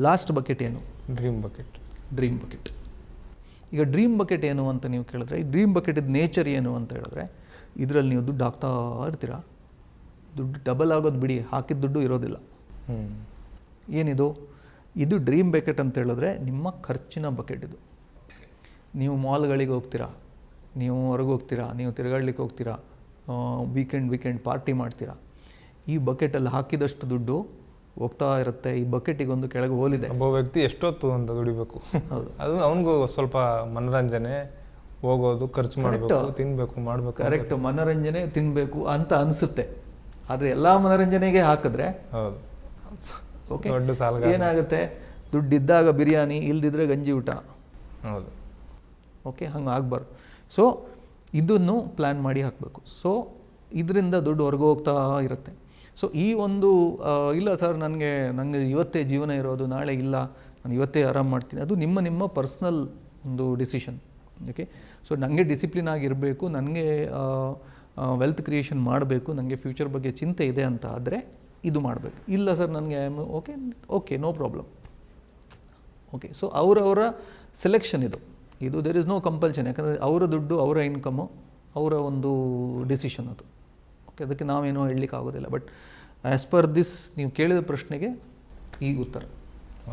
ಲಾಸ್ಟ್ ಬಕೆಟ್ ಏನು? ಡ್ರೀಮ್ ಬಕೆಟ್ ಡ್ರೀಮ್ ಬಕೆಟ್ ಈಗ ಡ್ರೀಮ್ ಬಕೆಟ್ ಏನು ಅಂತ ನೀವು ಕೇಳಿದ್ರೆ ಈ ಡ್ರೀಮ್ ಬಕೆಟಿದ ನೇಚರ್ ಏನು ಅಂತ ಹೇಳಿದ್ರೆ ಇದರಲ್ಲಿ ನೀವು ದುಡ್ಡು ಹಾಕ್ತಾ ಇರ್ತೀರಾ? ದುಡ್ಡು ಡಬಲ್ ಆಗೋದು ಬಿಡಿ ಹಾಕಿದ ದುಡ್ಡು ಇರೋದಿಲ್ಲ. ಹ್ಞೂ ಏನಿದು? ಇದು ಡ್ರೀಮ್ ಬಕೆಟ್ ಅಂತ ಹೇಳಿದ್ರೆ ನಿಮ್ಮ ಖರ್ಚಿನ ಬಕೆಟ್ ಇದು. ನೀವು ಮಾಲ್ಗಳಿಗೆ ಹೋಗ್ತೀರಾ ನೀವು ಹೊರಗೆ ಹೋಗ್ತೀರಾ ನೀವು ತಿರುಗಾಡ್ಲಿಕ್ಕೆ ಹೋಗ್ತೀರಾ ವೀಕೆಂಡ್ ವೀಕೆಂಡ್ ಪಾರ್ಟಿ ಮಾಡ್ತೀರಾ ಈ ಬಕೆಟಲ್ಲಿ ಹಾಕಿದಷ್ಟು ದುಡ್ಡು ಹೋಗ್ತಾ ಇರುತ್ತೆ. ಈ ಬಕೆಟಿಗೆ ಒಂದು ಕೆಳಗೆ ಹೋಲಿದೆ. ಒಬ್ಬ ವ್ಯಕ್ತಿ ಎಷ್ಟೊತ್ತು ಅಂತ ದುಡಿಬೇಕು. ಹೌದು. ಅದು ಅವನಿಗೂ ಸ್ವಲ್ಪ ಮನೋರಂಜನೆ ಹೋಗೋದು ಖರ್ಚು ಮಾಡಬೇಕು ತಿನ್ನಬೇಕು ಮಾಡಬೇಕು ಕರೆಕ್ಟ್ ಮನೋರಂಜನೆ ತಿನ್ನಬೇಕು ಅಂತ ಅನಿಸುತ್ತೆ. ಆದರೆ ಎಲ್ಲ ಮನೋರಂಜನೆಗೆ ಹಾಕಿದ್ರೆ ಹೌದು. ಓಕೆ ದೊಡ್ಡ ಸಾಲ ಏನಾಗುತ್ತೆ? ದುಡ್ಡಿದ್ದಾಗ ಬಿರಿಯಾನಿ ಇಲ್ದಿದ್ರೆ ಗಂಜಿ ಊಟ. ಹೌದು. ಓಕೆ ಹಂಗೆ ಆಗ್ಬಾರ್ದು. ಸೊ ಇದನ್ನು ಪ್ಲ್ಯಾನ್ ಮಾಡಿ ಹಾಕಬೇಕು. ಸೊ ಇದರಿಂದ ದುಡ್ಡು ಹೊರಗೆ ಹೋಗ್ತಾ ಇರುತ್ತೆ. ಸೊ ಈ ಒಂದು ಇಲ್ಲ ಸರ್ ನನಗೆ ನನಗೆ ಇವತ್ತೇ ಜೀವನ ಇರೋದು ನಾಳೆ ಇಲ್ಲ ನಾನು ಇವತ್ತೇ ಆರಾಮ್ ಮಾಡ್ತೀನಿ. ಅದು ನಿಮ್ಮ ನಿಮ್ಮ ಪರ್ಸ್ನಲ್ ಒಂದು ಡಿಸಿಷನ್ ಓಕೆ ಸೊ ನನಗೆ ಡಿಸಿಪ್ಲಿನ್ ಆಗಿರಬೇಕು ನನಗೆ ವೆಲ್ತ್ ಕ್ರಿಯೇಷನ್ ಮಾಡಬೇಕು ನನಗೆ ಫ್ಯೂಚರ್ ಬಗ್ಗೆ ಚಿಂತೆ ಇದೆ ಅಂತ ಆದರೆ ಇದು ಮಾಡಬೇಕು. ಇಲ್ಲ ಸರ್ ನನಗೆ okay okay no problem okay so ಅವರವರ ಸೆಲೆಕ್ಷನ್ ಇದು. ಇದು ದೇರ್ ಇಸ್ ನೋ ಕಂಪಲ್ಷನ್ ಯಾಕಂದರೆ ಅವರ ದುಡ್ಡು ಅವರ ಇನ್ಕಮು ಅವರ ಒಂದು ಡಿಸಿಷನ್ ಅದು. ಓಕೆ ಅದಕ್ಕೆ ನಾವೇನೋ ಹೇಳಲಿಕ್ಕೆ ಆಗೋದಿಲ್ಲ. ಬಟ್ ಆ್ಯಸ್ ಪರ್ ದಿಸ್ ನೀವು ಕೇಳಿದ ಪ್ರಶ್ನೆಗೆ ಈ ಉತ್ತರ.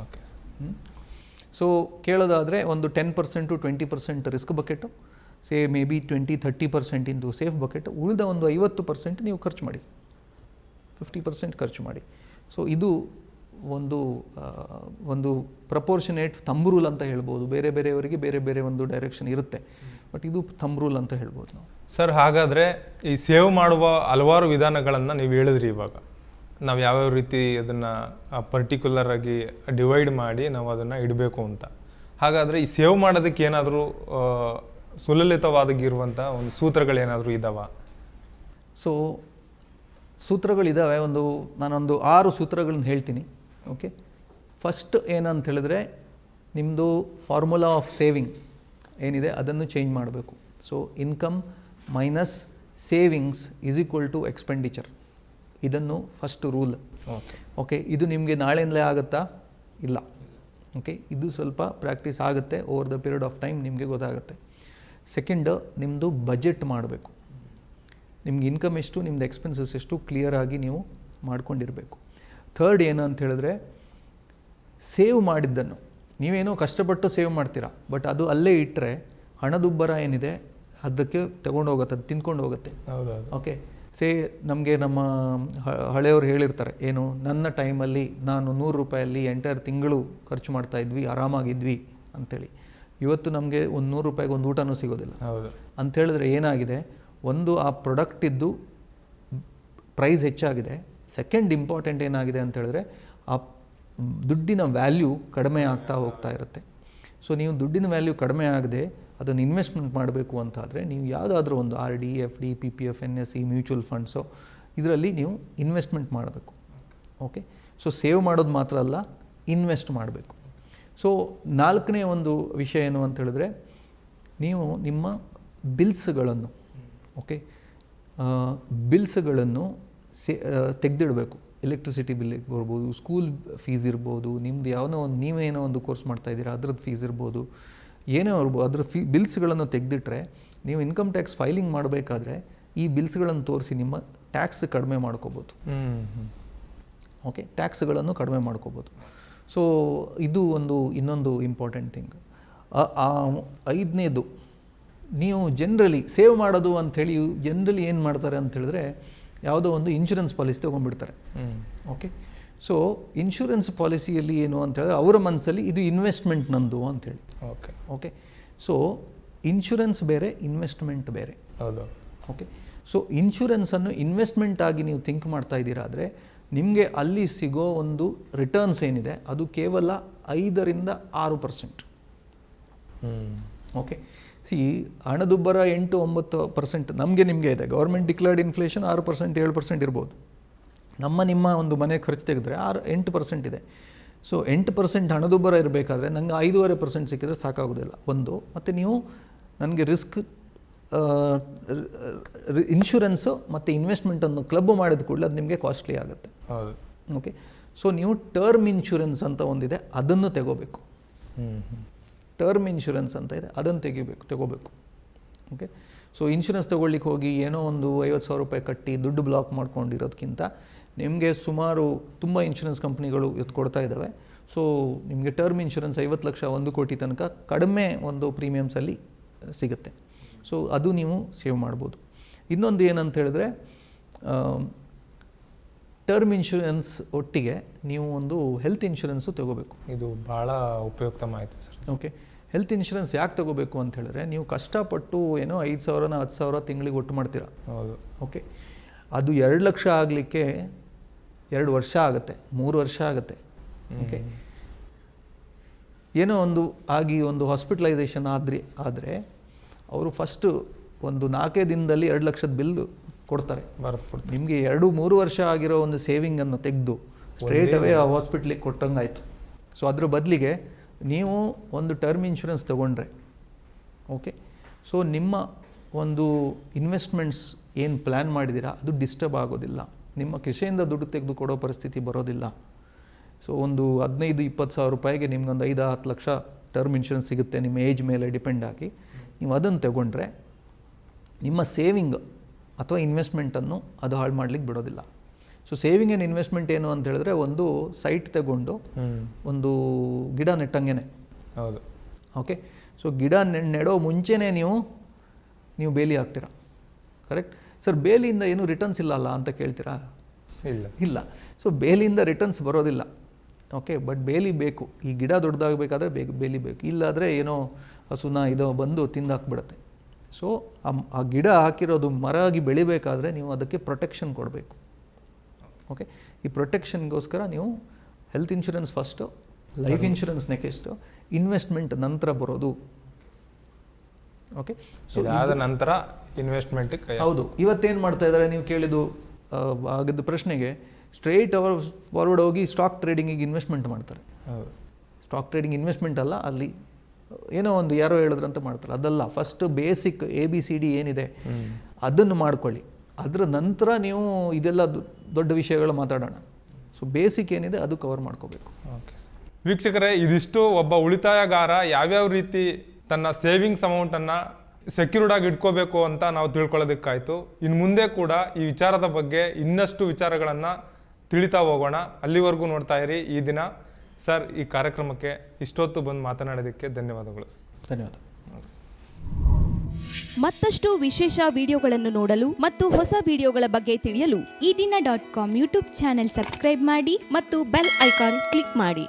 ಓಕೆ ಸರ್ ಸೊ ಕೇಳೋದಾದರೆ ಒಂದು ten percent twenty percent risk bucket say maybe twenty thirty percent ಇಂದು ಸೇಫ್ ಬಕೆಟ್ ಉಳಿದ ಒಂದು ಐವತ್ತು ಪರ್ಸೆಂಟ್ ನೀವು ಖರ್ಚು ಮಾಡಿ. ಫಿಫ್ಟಿ ಪರ್ಸೆಂಟ್ ಖರ್ಚು ಮಾಡಿ. ಸೊ ಇದು ಒಂದು ಒಂದು ಪ್ರಪೋರ್ಷನೇಟ್ ತಂಬ್ರೂಲ್ ಅಂತ ಹೇಳ್ಬೋದು. ಬೇರೆ ಬೇರೆಯವರಿಗೆ ಬೇರೆ ಬೇರೆ ಒಂದು ಡೈರೆಕ್ಷನ್ ಇರುತ್ತೆ. ಬಟ್ ಇದು ತಂಬ್ರೂಲ್ ಅಂತ ಹೇಳ್ಬೋದು ನಾವು. ಸರ್ ಹಾಗಾದರೆ ಈ ಸೇವ್ ಮಾಡುವ ಹಲವಾರು ವಿಧಾನಗಳನ್ನು ನೀವು ಹೇಳಿದ್ರಿ ಇವಾಗ. ನಾವು ಯಾವ್ಯಾವ ರೀತಿ ಅದನ್ನು ಪರ್ಟಿಕ್ಯುಲರ್ ಆಗಿ ಡಿವೈಡ್ ಮಾಡಿ ನಾವು ಅದನ್ನು ಇಡಬೇಕು ಅಂತ. ಹಾಗಾದರೆ ಈ ಸೇವ್ ಮಾಡೋದಕ್ಕೆ ಏನಾದರೂ ಸುಲಲಿತವಾದಾಗಿರುವಂಥ ಒಂದು ಸೂತ್ರಗಳೇನಾದರೂ ಇದ್ದಾವ ಸೊ ಸೂತ್ರಗಳಿದ್ದಾವೆ ಒಂದು ನಾನೊಂದು ಆರು ಸೂತ್ರಗಳನ್ನ ಹೇಳ್ತೀನಿ. ಓಕೆ ಫಸ್ಟ್ ಏನಂತ ಹೇಳಿದ್ರೆ ನಿಮ್ಮದು ಫಾರ್ಮುಲಾ ಆಫ್ ಸೇವಿಂಗ್ ಏನಿದೆ ಅದನ್ನು ಚೇಂಜ್ ಮಾಡಬೇಕು. So income minus savings is equal to expenditure ಇದನ್ನು ಫಸ್ಟ್ ರೂಲ್ ಓಕೆ ಓಕೆ ಇದು ನಿಮಗೆ ನಾಳೆಯಿಂದಲೇ ಆಗುತ್ತಾ? ಇಲ್ಲ. ಓಕೆ ಇದು ಸ್ವಲ್ಪ ಪ್ರಾಕ್ಟೀಸ್ ಆಗುತ್ತೆ over the period of time ನಿಮಗೆ ಗೊತ್ತಾಗುತ್ತೆ. ಸೆಕೆಂಡ್ ನಿಮ್ಮದು ಬಜೆಟ್ ಮಾಡಬೇಕು. ನಿಮ್ಗೆ ಇನ್ಕಮ್ ಎಷ್ಟು ನಿಮ್ಮದು ಎಕ್ಸ್ಪೆನ್ಸಸ್ ಎಷ್ಟು ಕ್ಲಿಯರಾಗಿ ನೀವು ಮಾಡ್ಕೊಂಡಿರಬೇಕು. ಥರ್ಡ್ ಏನು ಅಂತ ಹೇಳಿದ್ರೆ ಸೇವ್ ಮಾಡಿದ್ದನ್ನು. ನೀವೇನೋ ಕಷ್ಟಪಟ್ಟು ಸೇವ್ ಮಾಡ್ತೀರಾ ಬಟ್ ಅದು ಅಲ್ಲೇ ಇಟ್ಟರೆ ಹಣದುಬ್ಬರ ಏನಿದೆ ಅದಕ್ಕೆ ತಗೊಂಡು ಹೋಗುತ್ತೆ ಅದು ತಿನ್ಕೊಂಡು ಹೋಗುತ್ತೆ. ಓಕೆ ಸೇ ನಮಗೆ ನಮ್ಮ ಹಳೆಯವರು ಹೇಳಿರ್ತಾರೆ ಏನು ನನ್ನ ಟೈಮಲ್ಲಿ ನಾನು ನೂರು ರೂಪಾಯಲ್ಲಿ ಎಂಟೈರ್ ತಿಂಗಳು ಖರ್ಚು ಮಾಡ್ತಾ ಇದ್ವಿ ಆರಾಮಾಗಿದ್ವಿ ಅಂಥೇಳಿ ಇವತ್ತು ನಮಗೆ ಒಂದು ನೂರು ರೂಪಾಯಿಗೆ ಒಂದು ಊಟನೂ ಸಿಗೋದಿಲ್ಲ. ಹೌದು. ಅಂತ ಹೇಳಿದ್ರೆ ಏನಾಗಿದೆ? ಒಂದು ಆ ಪ್ರಾಡಕ್ಟಿದ್ದು ಪ್ರೈಸ್ ಹೆಚ್ಚಾಗಿದೆ. ಸೆಕೆಂಡ್ ಇಂಪಾರ್ಟೆಂಟ್ ಏನಾಗಿದೆ ಅಂತ ಹೇಳಿದ್ರೆ ಆ ದುಡ್ಡಿನ ವ್ಯಾಲ್ಯೂ ಕಡಿಮೆ ಆಗ್ತಾ ಹೋಗ್ತಾ ಇರುತ್ತೆ. ಸೊ ನೀವು ದುಡ್ಡಿನ ವ್ಯಾಲ್ಯೂ ಕಡಿಮೆ ಆಗದೆ ಅದನ್ನು ಇನ್ವೆಸ್ಟ್ಮೆಂಟ್ ಮಾಡಬೇಕು ಅಂತಾದರೆ ನೀವು ಯಾವುದಾದ್ರೂ ಒಂದು R D F D P P F N S C mutual funds ಇದರಲ್ಲಿ ನೀವು ಇನ್ವೆಸ್ಟ್ಮೆಂಟ್ ಮಾಡಬೇಕು. ಓಕೆ ಸೊ ಸೇವ್ ಮಾಡೋದು ಮಾತ್ರ ಅಲ್ಲ ಇನ್ವೆಸ್ಟ್ ಮಾಡಬೇಕು. ಸೊ ನಾಲ್ಕನೇ ಒಂದು ವಿಷಯ ಏನು ಅಂತ ಹೇಳಿದ್ರೆ ನೀವು ನಿಮ್ಮ ಬಿಲ್ಸ್ಗಳನ್ನು ಓಕೆ ಬಿಲ್ಸ್ಗಳನ್ನು ಸೇ ತೆಗೆದಿಡಬೇಕು. ಎಲೆಕ್ಟ್ರಿಸಿಟಿ ಬಿಲ್ ಬರ್ಬೋದು ಸ್ಕೂಲ್ ಫೀಸ್ ಇರ್ಬೋದು ನಿಮ್ದು ಯಾವನೋ ಒಂದು ನೀವೇನೋ ಒಂದು ಕೋರ್ಸ್ ಮಾಡ್ತಾ ಇದ್ದೀರಾ ಅದ್ರದ್ದು ಫೀಸ್ ಇರ್ಬೋದು. ಏನೇ ಇರ್ಬೋದು ಅದ್ರ ಫೀ ಬಿಲ್ಸ್ಗಳನ್ನು ತೆಗೆದಿಟ್ರೆ ನೀವು ಇನ್ಕಮ್ ಟ್ಯಾಕ್ಸ್ ಫೈಲಿಂಗ್ ಮಾಡಬೇಕಾದ್ರೆ ಈ ಬಿಲ್ಸ್ಗಳನ್ನು ತೋರಿಸಿ ನಿಮ್ಮ ಟ್ಯಾಕ್ಸ್ ಕಡಿಮೆ ಮಾಡ್ಕೋಬೋದು. ಓಕೆ ಟ್ಯಾಕ್ಸ್ಗಳನ್ನು ಕಡಿಮೆ ಮಾಡ್ಕೋಬೋದು. ಸೊ ಇದು ಒಂದು ಇನ್ನೊಂದು ಇಂಪಾರ್ಟೆಂಟ್ ಥಿಂಗ್ ಐದನೇದು ನೀವು ಜನರಲಿ ಸೇವ್ ಮಾಡೋದು ಅಂಥೇಳಿ ಜನ್ರಲಿ ಏನು ಮಾಡ್ತಾರೆ ಅಂತ ಹೇಳಿದ್ರೆ ಯಾವುದೋ ಒಂದು ಇನ್ಶೂರೆನ್ಸ್ ಪಾಲಿಸಿ ತೊಗೊಂಡ್ಬಿಡ್ತಾರೆ. ಓಕೆ ಸೊ ಇನ್ಶೂರೆನ್ಸ್ ಪಾಲಿಸಿಯಲ್ಲಿ ಏನು ಅಂತ ಹೇಳಿದ್ರೆ ಅವರ ಮನಸ್ಸಲ್ಲಿ ಇದು ಇನ್ವೆಸ್ಟ್ಮೆಂಟ್ ನಂದು ಅಂಥೇಳಿ ಓಕೆ ಓಕೆ ಸೊ ಇನ್ಶೂರೆನ್ಸ್ ಬೇರೆ ಇನ್ವೆಸ್ಟ್ಮೆಂಟ್ ಬೇರೆ. ಹೌದು. ಓಕೆ ಸೊ ಇನ್ಶೂರೆನ್ಸನ್ನು ಇನ್ವೆಸ್ಟ್ಮೆಂಟ್ ಆಗಿ ನೀವು ಥಿಂಕ್ ಮಾಡ್ತಾ ಇದ್ದೀರಾ ಆದರೆ ನಿಮಗೆ ಅಲ್ಲಿ ಸಿಗೋ ಒಂದು ರಿಟರ್ನ್ಸ್ ಏನಿದೆ ಅದು ಕೇವಲ ಐದರಿಂದ ಆರು ಪರ್ಸೆಂಟ್ ಓಕೆ ಸಿ ಹಣದುಬ್ಬರ ಎಂಟು ಒಂಬತ್ತು ಪರ್ಸೆಂಟ್ ನಮಗೆ ನಿಮಗೆ ಇದೆ. ಗೌರ್ಮೆಂಟ್ ಡಿಕ್ಲೇರ್ಡ್ ಇನ್ಫ್ಲೇಷನ್ ಆರು ಪರ್ಸೆಂಟ್ ಏಳು ಪರ್ಸೆಂಟ್ ಇರ್ಬೋದು. ನಮ್ಮ ನಿಮ್ಮ ಒಂದು ಮನೆ ಖರ್ಚು ತೆಗೆದ್ರೆ ಆರು ಎಂಟು ಪರ್ಸೆಂಟ್ ಇದೆ. ಸೊ ಎಂಟು ಪರ್ಸೆಂಟ್ ಹಣದುಬ್ಬರ ಇರಬೇಕಾದ್ರೆ ನನಗೆ ಐದೂವರೆ ಪರ್ಸೆಂಟ್ ಸಿಕ್ಕಿದ್ರೆ ಸಾಕಾಗೋದಿಲ್ಲ. ಒಂದು ಮತ್ತು ನೀವು ನನಗೆ ರಿಸ್ಕ್ ಇನ್ಶೂರೆನ್ಸು ಮತ್ತು ಇನ್ವೆಸ್ಟ್ಮೆಂಟನ್ನು ಕ್ಲಬ್ ಮಾಡಿದ ಕೂಡಲೇ ಅದು ನಿಮಗೆ ಕಾಸ್ಟ್ಲಿ ಆಗುತ್ತೆ. ಓಕೆ ಸೊ ನೀವು ಟರ್ಮ್ ಇನ್ಶೂರೆನ್ಸ್ ಅಂತ ಒಂದಿದೆ ಅದನ್ನು ತಗೋಬೇಕು. ಟರ್ಮ್ ಇನ್ಶೂರೆನ್ಸ್ ಅಂತ ಇದೆ ಅದನ್ನು ತೆಗಿಬೇಕು ತಗೋಬೇಕು. ಓಕೆ ಸೊ ಇನ್ಶೂರೆನ್ಸ್ ತೊಗೊಳ್ಲಿಕ್ಕೆ ಹೋಗಿ ಏನೋ ಒಂದು ಐವತ್ತು ಸಾವಿರ ರೂಪಾಯಿ ಕಟ್ಟಿ ದುಡ್ಡು ಬ್ಲಾಕ್ ಮಾಡ್ಕೊಂಡಿರೋದಕ್ಕಿಂತ ನಿಮಗೆ ಸುಮಾರು ತುಂಬ ಇನ್ಶೂರೆನ್ಸ್ ಕಂಪ್ನಿಗಳು ಇವತ್ತು ಕೊಡ್ತಾ ಇದ್ದಾವೆ ಸೊ ನಿಮಗೆ ಟರ್ಮ್ ಇನ್ಶೂರೆನ್ಸ್ ಐವತ್ತು ಲಕ್ಷ ಒಂದು ಕೋಟಿ ತನಕ ಕಡಿಮೆ ಒಂದು ಪ್ರೀಮಿಯಮ್ಸಲ್ಲಿ ಸಿಗುತ್ತೆ. ಸೊ ಅದು ನೀವು ಸೇವ್ ಮಾಡ್ಬೋದು. ಇನ್ನೊಂದು ಏನಂತ ಹೇಳಿದ್ರೆ ಟರ್ಮ್ ಇನ್ಶೂರೆನ್ಸ್ ಒಟ್ಟಿಗೆ ನೀವು ಒಂದು ಹೆಲ್ತ್ ಇನ್ಶೂರೆನ್ಸು ತಗೋಬೇಕು. ಇದು ಭಾಳ ಉಪಯುಕ್ತ ಮಾಹಿತಿ ಸರ್. ಓಕೆ ಹೆಲ್ತ್ ಇನ್ಶೂರೆನ್ಸ್ ಯಾಕೆ ತಗೋಬೇಕು ಅಂತ ಹೇಳಿದ್ರೆ ನೀವು ಕಷ್ಟಪಟ್ಟು ಏನೋ ಐದು ಸಾವಿರನ ಹತ್ತು ಸಾವಿರ ತಿಂಗಳಿಗೆ ಒಟ್ಟು ಮಾಡ್ತೀರಾ. ಹೌದು. ಓಕೆ ಅದು ಎರಡು ಲಕ್ಷ ಆಗಲಿಕ್ಕೆ ಎರಡು ವರ್ಷ ಆಗುತ್ತೆ ಮೂರು ವರ್ಷ ಆಗುತ್ತೆ. ಓಕೆ ಏನೋ ಒಂದು ಆಗಿ ಒಂದು ಹಾಸ್ಪಿಟಲೈಸೇಷನ್ ಆದ್ರಿ ಆದರೆ ಅವರು ಫಸ್ಟು ಒಂದು ನಾಲ್ಕೇ ದಿನದಲ್ಲಿ ಎರಡು ಲಕ್ಷದ ಬಿಲ್ ಕೊಡ್ತಾರೆ. ನಿಮಗೆ ಎರಡು ಮೂರು ವರ್ಷ ಆಗಿರೋ ಒಂದು ಸೇವಿಂಗನ್ನು ತೆಗೆದು ಸ್ಟ್ರೇಟ್ ಅವೇ ಆ ಹಾಸ್ಪಿಟ್ಲಿಗೆ ಕೊಟ್ಟಂಗಾಯಿತು. ಸೊ ಅದ್ರ ಬದಲಿಗೆ ನೀವು ಒಂದು ಟರ್ಮ್ ಇನ್ಶೂರೆನ್ಸ್ ತೊಗೊಂಡ್ರೆ ಓಕೆ ಸೊ ನಿಮ್ಮ ಒಂದು ಇನ್ವೆಸ್ಟ್ಮೆಂಟ್ಸ್ ಏನು ಪ್ಲ್ಯಾನ್ ಮಾಡಿದ್ದೀರಾ ಅದು ಡಿಸ್ಟರ್ಬ್ ಆಗೋದಿಲ್ಲ. ನಿಮ್ಮ ಕಿಸೆಯಿಂದ ದುಡ್ಡು ತೆಗೆದು ಕೊಡೋ ಪರಿಸ್ಥಿತಿ ಬರೋದಿಲ್ಲ. ಸೊ ಒಂದು ಹದಿನೈದು ಇಪ್ಪತ್ತು ಸಾವಿರ ರೂಪಾಯಿಗೆ ನಿಮ್ಗೊಂದು ಐದು ಹತ್ತು ಲಕ್ಷ ಟರ್ಮ್ ಇನ್ಶೂರೆನ್ಸ್ ಸಿಗುತ್ತೆ ನಿಮ್ಮ ಏಜ್ ಮೇಲೆ ಡಿಪೆಂಡ್ ಆಗಿ. ನೀವು ಅದನ್ನು ತಗೊಂಡ್ರೆ ನಿಮ್ಮ ಸೇವಿಂಗ್ ಅಥವಾ ಇನ್ವೆಸ್ಟ್ಮೆಂಟನ್ನು ಅದು ಹಾಳು ಮಾಡಲಿಕ್ಕೆ ಬಿಡೋದಿಲ್ಲ. ಸೊ ಸೇವಿಂಗ್ ಆ್ಯಂಡ್ ಇನ್ವೆಸ್ಟ್ಮೆಂಟ್ ಏನು ಅಂತ ಹೇಳಿದ್ರೆ ಒಂದು ಸೈಟ್ ತಗೊಂಡು ಒಂದು ಗಿಡ ನೆಟ್ಟಂಗೆನೆ. ಹೌದು. ಓಕೆ ಸೊ ಗಿಡ ನೆ- ನೆಡೋ ಮುಂಚೆನೇ ನೀವು ನೀವು ಬೇಲಿ ಹಾಕ್ತೀರಾ? ಕರೆಕ್ಟ್ ಸರ್ ಬೇಲಿಯಿಂದ ಏನು ರಿಟರ್ನ್ಸ್ ಇಲ್ಲ ಅಲ್ಲ ಅಂತ ಕೇಳ್ತೀರಾ? ಇಲ್ಲ. ಇಲ್ಲ. ಸೊ ಬೇಲಿಯಿಂದ ರಿಟರ್ನ್ಸ್ ಬರೋದಿಲ್ಲ. ಓಕೆ ಬಟ್ ಬೇಲಿ ಬೇಕು. ಈ ಗಿಡ ದೊಡ್ಡದಾಗಬೇಕಾದ್ರೆ ಬೇಕು ಬೇಲಿ ಬೇಕು. ಇಲ್ಲಾದರೆ ಏನೋ ಹಸುನ ಇದೋ ಬಂದು ತಿಂದಾಕ್ಬಿಡುತ್ತೆ. ಸೊ ಆ ಗಿಡ ಹಾಕಿರೋದು ಮರ ಆಗಿ ಬೆಳಿಬೇಕಾದ್ರೆ ನೀವು ಅದಕ್ಕೆ ಪ್ರೊಟೆಕ್ಷನ್ ಕೊಡಬೇಕು. ಓಕೆ ಈ ಪ್ರೊಟೆಕ್ಷನ್ಗೋಸ್ಕರ ನೀವು health insurance first life insurance next investment ನಂತರ ಬರೋದು. ಓಕೆ ಸೊ ಇದಾದ ನಂತರ ಇನ್ವೆಸ್ಟ್ಮೆಂಟ್ ಹೌದು. ಇವತ್ತೇನು ಮಾಡ್ತಾ ಇದ್ದಾರೆ ನೀವು ಕೇಳಿದ್ದು ಆಗದ ಆಗಿದ್ದ ಪ್ರಶ್ನೆಗೆ ಸ್ಟ್ರೇಟ್ ಅವರ್ ಫಾರ್ವರ್ಡ್ ಹೋಗಿ ಸ್ಟಾಕ್ ಟ್ರೇಡಿಂಗಿಗೆ ಇನ್ವೆಸ್ಟ್ಮೆಂಟ್ ಮಾಡ್ತಾರೆ. ಸ್ಟಾಕ್ ಟ್ರೇಡಿಂಗ್ ಇನ್ವೆಸ್ಟ್ಮೆಂಟ್ ಅಲ್ಲ ಅಲ್ಲಿ ಏನೋ ಒಂದು ಯಾರೋ ಹೇಳಿದ್ರಂತ ಮಾಡ್ತಾರೆ. ಅದಲ್ಲ first basic A B C D ಏನಿದೆ, ಅದನ್ನು ಮಾಡ್ಕೊಳ್ಳಿ. ಅದರ ನಂತರ ನೀವು ಇದೆಲ್ಲ ದೊಡ್ಡ ವಿಷಯಗಳು ಮಾತಾಡೋಣ. ಸೊ ಬೇಸಿಕ್ ಏನಿದೆ, ಅದು ಕವರ್ ಮಾಡ್ಕೋಬೇಕು. ಓಕೆ ವೀಕ್ಷಕರೇ, ಇದಿಷ್ಟು ಒಬ್ಬ ಉಳಿತಾಯಗಾರ ಯಾವ್ಯಾವ ರೀತಿ ತನ್ನ ಸೇವಿಂಗ್ಸ್ ಅಮೌಂಟನ್ನು ಸೆಕ್ಯೂರ್ಡ್ ಆಗಿ ಇಟ್ಕೋಬೇಕು ಅಂತ ನಾವು ತಿಳ್ಕೊಳ್ಳೋದಕ್ಕಾಯ್ತು. ಇನ್ನು ಮುಂದೆ ಕೂಡ ಈ ವಿಚಾರದ ಬಗ್ಗೆ ಇನ್ನಷ್ಟು ವಿಚಾರಗಳನ್ನು ತಿಳಿತಾ ಹೋಗೋಣ. ಅಲ್ಲಿವರೆಗೂ ನೋಡ್ತಾ ಇರಿ. ಈ ದಿನ ಸರ್ ಈ ಕಾರ್ಯಕ್ರಮಕ್ಕೆ ಇಷ್ಟೊತ್ತು ಬಂದು ಮಾತನಾಡೋದಕ್ಕೆ ಧನ್ಯವಾದಗಳು ಸರ್. ಧನ್ಯವಾದ ಮತ್ತಷ್ಟು ವಿಶೇಷ ವಿಡಿಯೋಗಳನ್ನು ನೋಡಲು ಮತ್ತು ಹೊಸ ವಿಡಿಯೋಗಳ ಬಗ್ಗೆ ತಿಳಿಯಲು Eedina dot com YouTube channel subscribe ಮಾಡಿ ಮತ್ತು ಬೆಲ್ ಐಕಾನ್ ಕ್ಲಿಕ್ ಮಾಡಿ